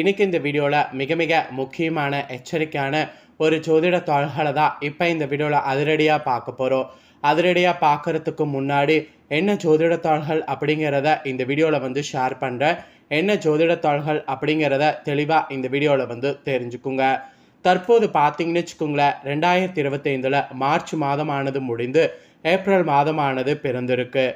இன்னைக்கு இந்த வீடியோவில் மிக மிக முக்கியமான எச்சரிக்கையான ஒரு ஜோதிட தாள்களை தான் இப்போ இந்த வீடியோவில் அதிரடியாக பார்க்க போகிறோம் அதிரடியாக பார்க்கறதுக்கு முன்னாடி என்ன ஜோதிட தாள்கள் அப்படிங்கிறத இந்த வீடியோவில் வந்து ஷேர் பண்ணுறேன் என்ன ஜோதிட தாள்கள் அப்படிங்கிறத தெளிவாக இந்த வீடியோவில் வந்து தெரிஞ்சுக்குங்க. தற்போது பார்த்தீங்கன்னு வச்சுக்கோங்களேன் ரெண்டாயிரத்தி இருபத்தைந்தில் மார்ச் மாதமானது முடிந்து ஏப்ரல் மாதமானது பிறந்திருக்கு.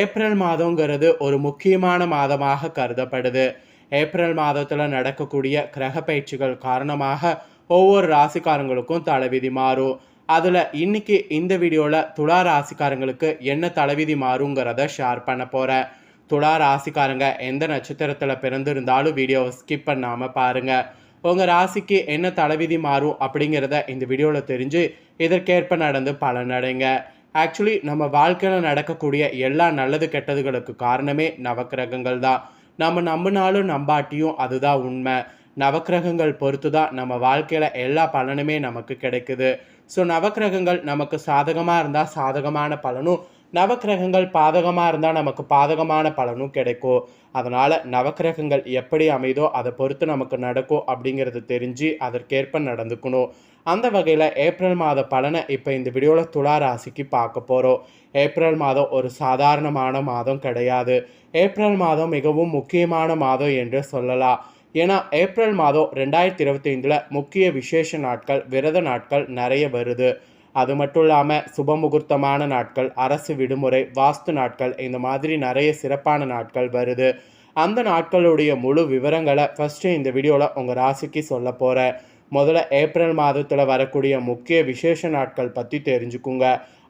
ஏப்ரல் மாதங்கிறது ஒரு முக்கியமான மாதமாக கருதப்படுது. ஏப்ரல் மாதத்தில் நடக்கக்கூடிய கிரக பயிற்சிகள் காரணமாக ஒவ்வொரு ராசிக்காரங்களுக்கும் தலைவிதி மாறும். அதில் இன்னைக்கு இந்த வீடியோவில் துலா ராசிக்காரங்களுக்கு என்ன தலைவிதி மாறுங்கிறத ஷேர் பண்ண போகிறேன் துலா ராசிக்காரங்க எந்த நட்சத்திரத்தில் பிறந்திருந்தாலும் வீடியோவை ஸ்கிப் பண்ணாமல் பாருங்கள் உங்கள் ராசிக்கு என்ன தலைவிதி மாறும் அப்படிங்கிறத இந்த வீடியோவில் தெரிஞ்சு இதற்கேற்ப நடந்து பலனடைங்க ஆக்சுவலி நம்ம வாழ்க்கையில் நடக்கக்கூடிய எல்லா நல்லது கெட்டதுகளுக்கு காரணமே நவக்கிரகங்கள் தான் நம்ம நம்பினாலும் நம்பாட்டியும் அதுதான் உண்மை. நவக்கிரகங்கள் பொறுத்து தான் நம்ம வாழ்க்கையில் எல்லா பலனுமே நமக்கு கிடைக்குது. ஸோ நவக்கிரகங்கள் நமக்கு சாதகமாக இருந்தால் சாதகமான பலனும் நவக்கிரகங்கள் பாதகமாக இருந்தால் நமக்கு பாதகமான பலனும் கிடைக்கும். அதனால் நவக்கிரகங்கள் எப்படி அமைதோ அதை பொறுத்து நமக்கு நடக்கும் அப்படிங்கிறது தெரிஞ்சு அதற்கேற்ப நடந்துக்கணும். அந்த வகையில் ஏப்ரல் மாத பலனை இப்போ இந்த வீடியோவில் துலா ராசிக்கு பார்க்க போகிறோம் ஏப்ரல் மாதம் ஒரு சாதாரணமான மாதம் கிடையாது. ஏப்ரல் மாதம் மிகவும் முக்கியமான மாதம் என்று சொல்லலாம். ஏன்னா ஏப்ரல் மாதம் ரெண்டாயிரத்தி இருபத்தைந்தில் முக்கிய விசேஷ நாட்கள் விரத நாட்கள் நிறைய வருது. அது மட்டும் இல்லாமல் சுப முகூர்த்தமான நாட்கள் அரசு விடுமுறை வாஸ்து நாட்கள் இந்த மாதிரி நிறைய சிறப்பான நாட்கள் வருது. அந்த நாட்களுடைய முழு விவரங்களை ஃபஸ்ட்டு இந்த வீடியோவில் உங்கள் ராசிக்கு சொல்ல போகிறேன் முதல்ல ஏப்ரல் மாதத்தில் வரக்கூடிய முக்கிய விசேஷ நாட்கள் பற்றி தெரிஞ்சுக்குங்க.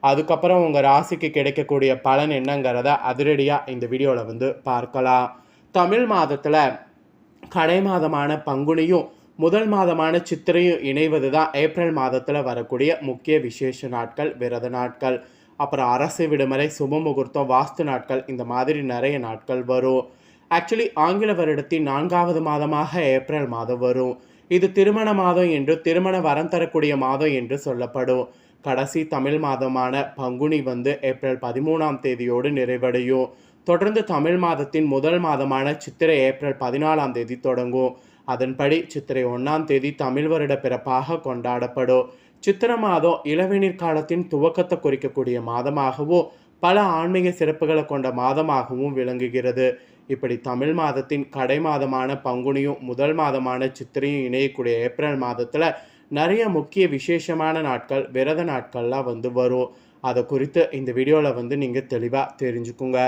அதுக்கப்புறம் உங்கள் ராசிக்கு கிடைக்கக்கூடிய பலன் என்னங்கிறத அதிரடியாக இந்த வீடியோவில் வந்து பார்க்கலாம். தமிழ் மாதத்தில் கடை மாதமான பங்குனியும் முதல் மாதமான சித்திரையும் இணைவது தான் ஏப்ரல் மாதத்தில் வரக்கூடிய முக்கிய விசேஷ நாட்கள் விரத நாட்கள் அப்புறம் அரசு விடுமுறை சுப முகூர்த்தம் வாஸ்து நாட்கள் இந்த மாதிரி நிறைய நாட்கள் வரும். ஆக்சுவலி ஆங்கில வருடத்தின் நான்காவது மாதமாக ஏப்ரல் மாதம் வரும். இது திருமண மாதம் என்று திருமண வரம் தரக்கூடிய மாதம் என்று சொல்லப்படும். கடைசி தமிழ் மாதமான பங்குனி வந்து ஏப்ரல் பதிமூணாம் தேதியோடு நிறைவடையும். தொடர்ந்து தமிழ் மாதத்தின் முதல் மாதமான சித்திரை ஏப்ரல் பதினாலாம் தேதி தொடங்கும். அதன்படி சித்திரை ஒன்றாம் தேதி தமிழ் வருட பிறப்பாக கொண்டாடப்படும். சித்திர மாதம் இளவேநீர் காலத்தின் துவக்கத்தை குறிக்கக்கூடிய மாதமாகவும் பல ஆன்மீக சிறப்புகளை கொண்ட மாதமாகவும் விளங்குகிறது. இப்படி தமிழ் மாதத்தின் கடை மாதமான பங்குனியும் முதல் மாதமான சித்திரையும் இணையக்கூடிய ஏப்ரல் மாதத்தில் நிறைய முக்கிய விசேஷமான நாட்கள் விரத நாட்கள்லாம் வந்து வரும். அதை குறித்து இந்த வீடியோவில் வந்து நீங்கள் தெளிவாக தெரிஞ்சுக்குங்க.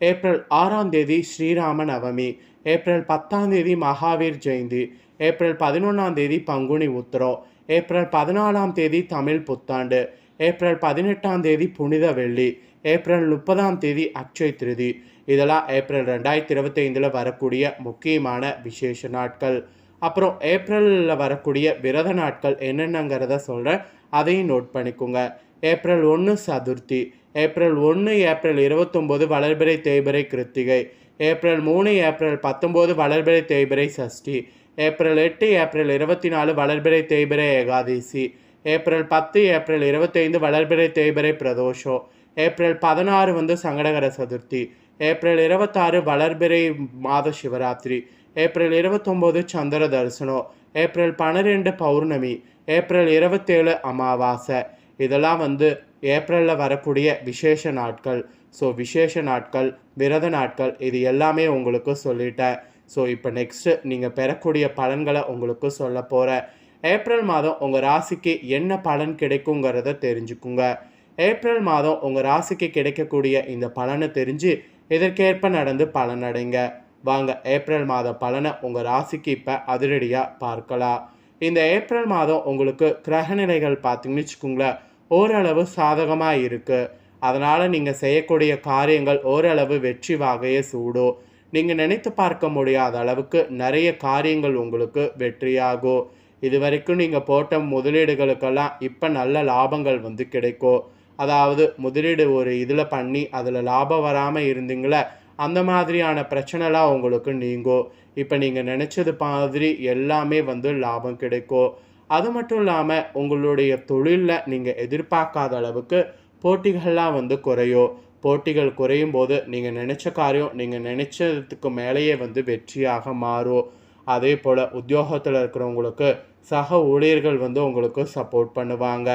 ஏப்ரல் ஆறாம் தேதி ஸ்ரீராம நவமி. ஏப்ரல் பத்தாம் தேதி மகாவீர் ஜெயந்தி ஏப்ரல் பதினொன்றாம் தேதி பங்குனி உத்திரம் ஏப்ரல் பதினாலாம் தேதி தமிழ் புத்தாண்டு ஏப்ரல் பதினெட்டாம் தேதி புனித வெள்ளி ஏப்ரல் முப்பதாம் தேதி அக்ஷய் திருதி. இதெல்லாம் ஏப்ரல் ரெண்டாயிரத்தி இருபத்தைந்தில் வரக்கூடிய முக்கியமான விசேஷ நாட்கள். அப்புறம் ஏப்ரலில் வரக்கூடிய விரத நாட்கள் என்னென்னங்கிறத சொல்கிறேன் அதையும் நோட் பண்ணிக்கோங்க. ஏப்ரல் ஒன்று சதுர்த்தி ஏப்ரல் ஒன்று ஏப்ரல் இருபத்தொம்போது வளர்பிறை தேய்பிறை கிருத்திகை ஏப்ரல் மூணு ஏப்ரல் பத்தொம்போது வளர்பிறை தேய்பிறை சஷ்டி. ஏப்ரல் எட்டு ஏப்ரல் இருபத்தி நாலு வளர்பிறை தேய்பிறை ஏகாதசி. ஏப்ரல் பத்து ஏப்ரல் இருபத்தைந்து வளர்பிறை தேய்பிறை பிரதோஷம் ஏப்ரல் பதினாறு வந்து சங்கடகர சதுர்த்தி. ஏப்ரல் இருபத்தாறு வளர்பிறை மாத சிவராத்திரி. ஏப்ரல் இருபத்தொம்போது சந்திர தரிசனம் ஏப்ரல் பன்னிரெண்டு பௌர்ணமி. ஏப்ரல் இருபத்தேழு அமாவாசை. இதெல்லாம் வந்து ஏப்ரலில் வரக்கூடிய விசேஷ நாட்கள். ஸோ விசேஷ நாட்கள் விரத நாட்கள் இது எல்லாமே உங்களுக்கு சொல்லிட்டேன். ஸோ இப்போ நெக்ஸ்ட்டு நீங்கள் பெறக்கூடிய பலன்களை உங்களுக்கு சொல்ல போகிறேன் ஏப்ரல் மாதம் உங்கள் ராசிக்கு என்ன பலன் கிடைக்குங்கிறத தெரிஞ்சுக்குங்க. ஏப்ரல் மாதம் உங்கள் ராசிக்கு கிடைக்கக்கூடிய இந்த பலனை தெரிஞ்சு இதற்கேற்ப நடந்து பலனடைங்க. வாங்க ஏப்ரல் மாத பலனை உங்கள் ராசிக்கு இப்போ அதிரடியாக பார்க்கலாம். இந்த ஏப்ரல் மாதம் உங்களுக்கு கிரகநிலைகள் பார்த்தீங்கன்னு வச்சுக்கோங்களேன் ஓரளவு சாதகமாக இருக்குது அதனால் நீங்கள் செய்யக்கூடிய காரியங்கள் ஓரளவு வெற்றி வாகையை சூடும் நீங்கள் நினைத்து பார்க்க முடியாத அளவுக்கு நிறைய காரியங்கள் உங்களுக்கு வெற்றியாகும் இது வரைக்கும் நீங்கள் போட்ட முதலீடுகளுக்கெல்லாம் இப்போ நல்ல லாபங்கள் வந்து கிடைக்கும் அதாவது முதலீடு ஒரு இதில் பண்ணி அதில் லாபம் வராமல் இருந்தீங்களே அந்த மாதிரியான பிரச்சனைலாம் உங்களுக்கு நீங்கும் இப்போ நீங்கள் நினச்சது மாதிரி எல்லாமே வந்து லாபம் கிடைக்கும் அது மட்டும் இல்லாமல் உங்களுடைய தொழிலில் நீங்கள் எதிர்பார்க்காத அளவுக்கு போட்டிகள்லாம் வந்து குறையும் போட்டிகள் குறையும் போது நீங்கள் நினச்ச காரியம் நீங்கள் நினச்சதுக்கு மேலேயே வந்து வெற்றியாக மாறும். அதே போல் உத்தியோகத்தில் இருக்கிறவங்களுக்கு சக ஊழியர்கள் வந்து உங்களுக்கு சப்போர்ட் பண்ணுவாங்க.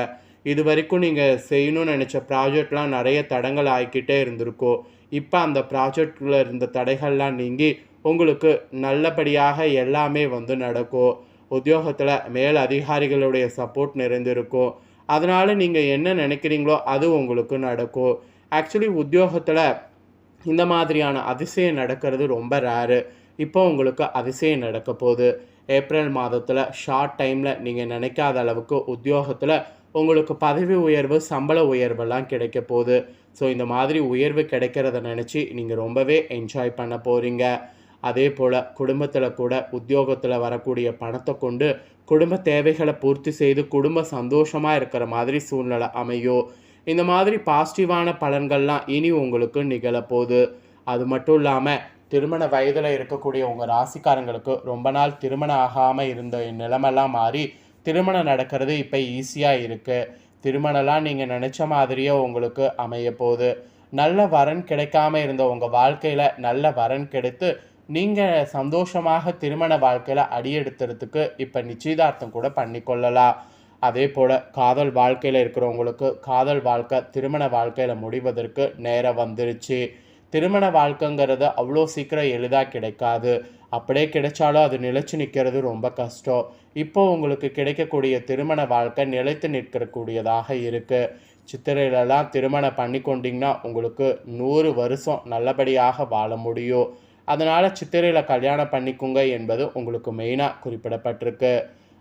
இது வரைக்கும் நீங்கள் செய்யணும்னு நினச்ச ப்ராஜெக்ட்லாம் நிறைய தடங்கள் ஆகிக்கிட்டே இருந்திருக்கோ. இப்போ அந்த ப்ராஜெக்டில் இருந்த தடைகள்லாம் நீங்கி உங்களுக்கு நல்லபடியாக எல்லாமே வந்து நடக்கும். உத்தியோகத்தில் மேல் அதிகாரிகளுடைய சப்போர்ட் நிறைந்திருக்கும். அதனால் நீங்கள் என்ன நினைக்கிறீங்களோ அது உங்களுக்கு நடக்கும். ஆக்சுவலி உத்தியோகத்தில் இந்த மாதிரியான அதிசயம் நடக்கிறது ரொம்ப ரேரு இப்போ உங்களுக்கு அதிசயம் நடக்க போகுது. ஏப்ரல் மாதத்தில் ஷார்ட் டைமில் நீங்கள் நினைக்காத அளவுக்கு உத்தியோகத்தில் உங்களுக்கு பதவி உயர்வு சம்பள உயர்வெல்லாம் கிடைக்க போகுது. ஸோ இந்த மாதிரி உயர்வு கிடைக்கிறத நினச்சி நீங்கள் ரொம்பவே என்ஜாய் பண்ண போகிறீங்க அதே போல் குடும்பத்தில் கூட உத்தியோகத்தில் வரக்கூடிய பணத்தை கொண்டு குடும்ப தேவைகளை பூர்த்தி செய்து குடும்ப சந்தோஷமாக இருக்கிற மாதிரி சூழ்நிலை அமையும் இந்த மாதிரி பாசிட்டிவான பலன்கள்லாம் இனி உங்களுக்கு நிகழப்போகுது. அது மட்டும் இல்லாமல் திருமண வயதில் இருக்கக்கூடிய உங்கள் ராசிக்காரங்களுக்கு ரொம்ப நாள் திருமணம் ஆகாமல் இருந்த நிலைமெல்லாம் மாறி திருமணம் நடக்கிறது இப்போ ஈஸியாக இருக்குது திருமணம்லாம் நீங்கள் நினச்ச மாதிரியே உங்களுக்கு அமைய போகுது நல்ல வரன் கிடைக்காம இருந்த உங்கள் வாழ்க்கையில் நல்ல வரன் கிடைத்து நீங்கள் சந்தோஷமாக திருமண வாழ்க்கையில் அடியெடுத்துறதுக்கு இப்போ நிச்சயதார்த்தம் கூட பண்ணிக்கொள்ளலாம் அதே போல் காதல் வாழ்க்கையில் இருக்கிறவங்களுக்கு காதல் வாழ்க்கை திருமண வாழ்க்கையில் முடிவதற்கு நேரம் வந்துருச்சு. திருமண வாழ்க்கைங்கிறது அவ்வளோ சீக்கிரம் எளிதாக கிடைக்காது. அப்படியே கிடைச்சாலும் அது நிலைச்சு நிற்கிறது ரொம்ப கஷ்டம். இப்போ உங்களுக்கு கிடைக்கக்கூடிய திருமண வாழ்க்கை நிலைத்து நிற்கக்கூடியதாக இருக்குது சித்திரையிலலாம் திருமணம் பண்ணி கொண்டிங்கன்னா உங்களுக்கு நூறு வருஷம் நல்லபடியாக வாழ முடியும். அதனால் சித்திரையில் கல்யாணம் பண்ணிக்குங்க என்பது உங்களுக்கு மெயினாக குறிப்பிடப்பட்டிருக்கு.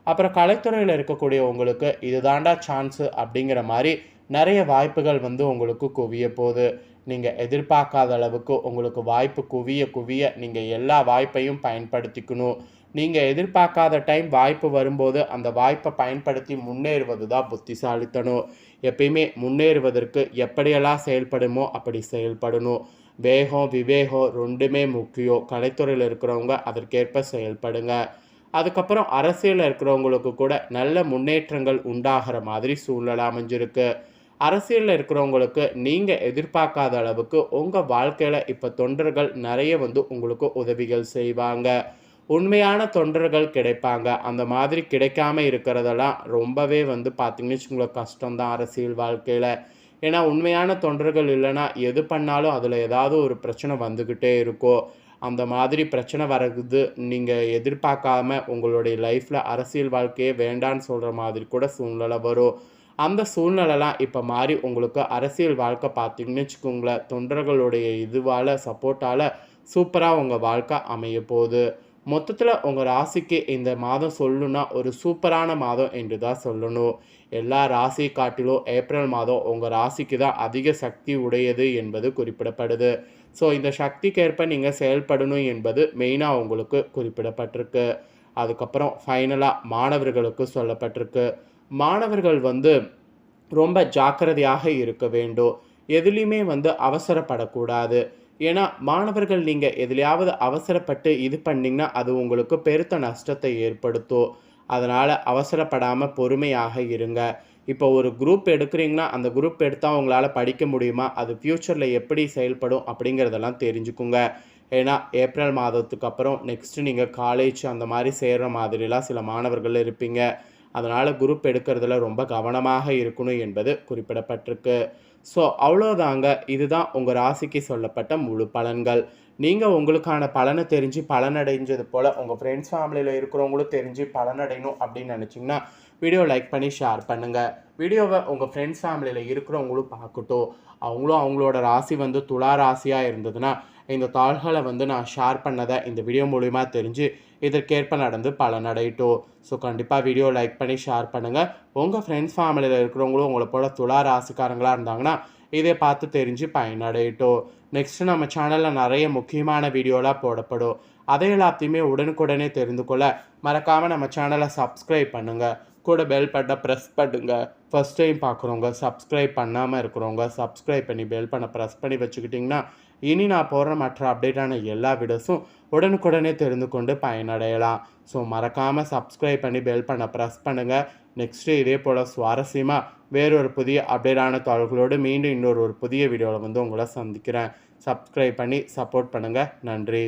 அப்புறம் கலைத்துறையில் இருக்கக்கூடிய உங்களுக்கு இதுதாண்டா சான்ஸு அப்படிங்கிற மாதிரி நிறைய வாய்ப்புகள் வந்து உங்களுக்கு குவிய போகுது. நீங்கள் எதிர்பார்க்காத அளவுக்கு உங்களுக்கு வாய்ப்பு குவிய குவிய நீங்கள் எல்லா வாய்ப்பையும் பயன்படுத்திக்கணும். நீங்கள் எதிர்பார்க்காத டைம் வாய்ப்பு வரும்போது அந்த வாய்ப்பை பயன்படுத்தி முன்னேறுவது தான் புத்திசாலித்தனம். எப்பயுமே முன்னேறுவதற்கு எப்படியெல்லாம் செயல்படுமோ அப்படி செயல்படணும். வேகம் விவேகம் ரெண்டுமே முக்கியம். கலைத்துறையில் இருக்கிறவங்க அதற்கேற்ப செயல்படுங்க. அதுக்கப்புறம் அரசியலில் இருக்கிறவங்களுக்கு கூட நல்ல முன்னேற்றங்கள் உண்டாகிற மாதிரி சூழ்நிலை அமைஞ்சிருக்கு. அரசியலில் இருக்கிறவங்களுக்கு நீங்கள் எதிர்பார்க்காத அளவுக்கு உங்கள் வாழ்க்கையில் இப்போ தொண்டர்கள் நிறைய வந்து உங்களுக்கு உதவிகள் செய்வாங்க. உண்மையான தொண்டர்கள் கிடைப்பாங்க. அந்த மாதிரி கிடைக்காம இருக்கிறதெல்லாம் ரொம்பவே வந்து பார்த்திங்கன்னு வச்சுக்கோங்களேன் கஷ்டம்தான் அரசியல் வாழ்க்கையில். ஏன்னா உண்மையான தொண்டர்கள் இல்லைன்னா எது பண்ணாலும் அதில் ஏதாவது ஒரு பிரச்சனை வந்துக்கிட்டே இருக்கும் அந்த மாதிரி பிரச்சனை வர்றது நீங்கள் எதிர்பார்க்காம உங்களுடைய லைஃப்பில் அரசியல் வாழ்க்கையே வேண்டான்னு சொல்கிற மாதிரி கூட சூழ்நிலை வரும். அந்த சூழ்நிலைலாம் இப்போ மாறி உங்களுக்கு அரசியல் வாழ்க்கை பார்த்தீங்கன்னு வச்சுக்கோங்களேன் தொண்டர்களுடைய இதுவால் சப்போர்ட்டால் சூப்பராக உங்கள் வாழ்க்கை அமைய போகுது. மொத்தத்தில் உங்கள் ராசிக்கு இந்த மாதம் சொல்லணுன்னா ஒரு சூப்பரான மாதம் என்று தான் சொல்லணும். எல்லா ராசி காட்டிலும் ஏப்ரல் மாதம் உங்கள் ராசிக்கு தான் அதிக சக்தி உடையது என்பது குறிப்பிடப்படுது. ஸோ இந்த சக்திக்கேற்ப நீங்கள் செயல்படணும் என்பது மெயினாக உங்களுக்கு குறிப்பிடப்பட்டிருக்கு. அதுக்கப்புறம் ஃபைனலாக மாணவர்களுக்கு சொல்லப்பட்டிருக்கு. மாணவர்கள் வந்து ரொம்ப ஜாக்கிரதையாக இருக்க வேண்டும். எதுலேயுமே வந்து அவசரப்படக்கூடாது. ஏன்னா மாணவர்கள் நீங்கள் எதுலையாவது அவசரப்பட்டு இது பண்ணிங்கன்னா அது உங்களுக்கு பெருத்த நஷ்டத்தை ஏற்படுத்தும். அதனால் அவசரப்படாமல் பொறுமையாக இருங்க. இப்போ ஒரு குரூப் எடுக்கிறீங்கன்னா அந்த குரூப் எடுத்தால் உங்களால் படிக்க முடியுமா? அது ஃப்யூச்சரில் எப்படி செயல்படும் அப்படிங்கிறதெல்லாம் தெரிஞ்சுக்குங்க. ஏன்னா ஏப்ரல் மாதத்துக்கு அப்புறம் நெக்ஸ்ட்டு நீங்கள் காலேஜ் அந்த மாதிரி சேர்கிற மாதிரிலாம் சில மாணவர்கள் இருப்பீங்க. அதனால் குரூப் எடுக்கிறதுல ரொம்ப கவனமாக இருக்கணும் என்பது குறிப்பிடப்பட்டிருக்கு. ஸோ அவ்வளோதாங்க இதுதான் உங்கள் ராசிக்கு சொல்லப்பட்ட முழு பலன்கள். நீங்கள் உங்களுக்கான பலனை தெரிஞ்சு பலனடைஞ்சது போல் உங்கள் ஃப்ரெண்ட்ஸ் ஃபேமிலியில் இருக்கிறவங்களும் தெரிஞ்சு பலனடையணும் அப்படின்னு நினச்சிங்கன்னா வீடியோ லைக் பண்ணி ஷேர் பண்ணுங்கள் வீடியோவை உங்கள் ஃப்ரெண்ட்ஸ் ஃபேமிலியில் இருக்கிறவங்களும் பார்க்கட்டும். அவங்களும் அவங்களோட ராசி வந்து துளா ராசியாக இருந்ததுன்னா இந்த தாள்களை வந்து நான் ஷேர் பண்ணதை இந்த வீடியோ மூலிமா தெரிஞ்சு இதற்கேற்ப நடந்து பலனடையட்டும். ஸோ கண்டிப்பாக வீடியோ லைக் பண்ணி ஷேர் பண்ணுங்கள் உங்கள் ஃப்ரெண்ட்ஸ் ஃபேமிலியில் இருக்கிறவங்களும் உங்களை போல துளா ராசிக்காரங்களாக இருந்தாங்கன்னா இதை பார்த்து தெரிஞ்சு பயனடையட்டும். நெக்ஸ்ட்டு நம்ம சேனலில் நிறைய முக்கியமான வீடியோலாம் போடப்படும். அதை எல்லாத்தையுமே உடனுக்குடனே தெரிந்து கொள்ள மறக்காமல் நம்ம சேனலை சப்ஸ்கிரைப் பண்ணுங்கள் கூட பெல் பட்டை ப்ரெஸ் பண்ணுங்க. ஃபஸ்ட் டைம் பார்க்குறவங்க சப்ஸ்கிரைப் பண்ணாமல் இருக்கிறவங்க சப்ஸ்கிரைப் பண்ணி பெல் பண்ண ப்ரெஸ் பண்ணி வச்சுக்கிட்டிங்கன்னா இனி நான் போடுற மற்ற அப்டேட்டான எல்லா வீடியோஸும் உடனுக்குடனே தெரிந்து கொண்டு பயனடையலாம். ஸோ மறக்காமல் சப்ஸ்கிரைப் பண்ணி பெல் பண்ண ப்ரெஸ் பண்ணுங்கள் நெக்ஸ்ட்டு இதே போல் சுவாரஸ்யமாக வேறொரு புதிய அப்டேட்டான தாள்களோடு மீண்டும் இன்னொரு ஒரு புதிய வீடியோவில் வந்து உங்களை சந்திக்கிறேன். சப்ஸ்கிரைப் பண்ணி சப்போர்ட் பண்ணுங்கள் நன்றி.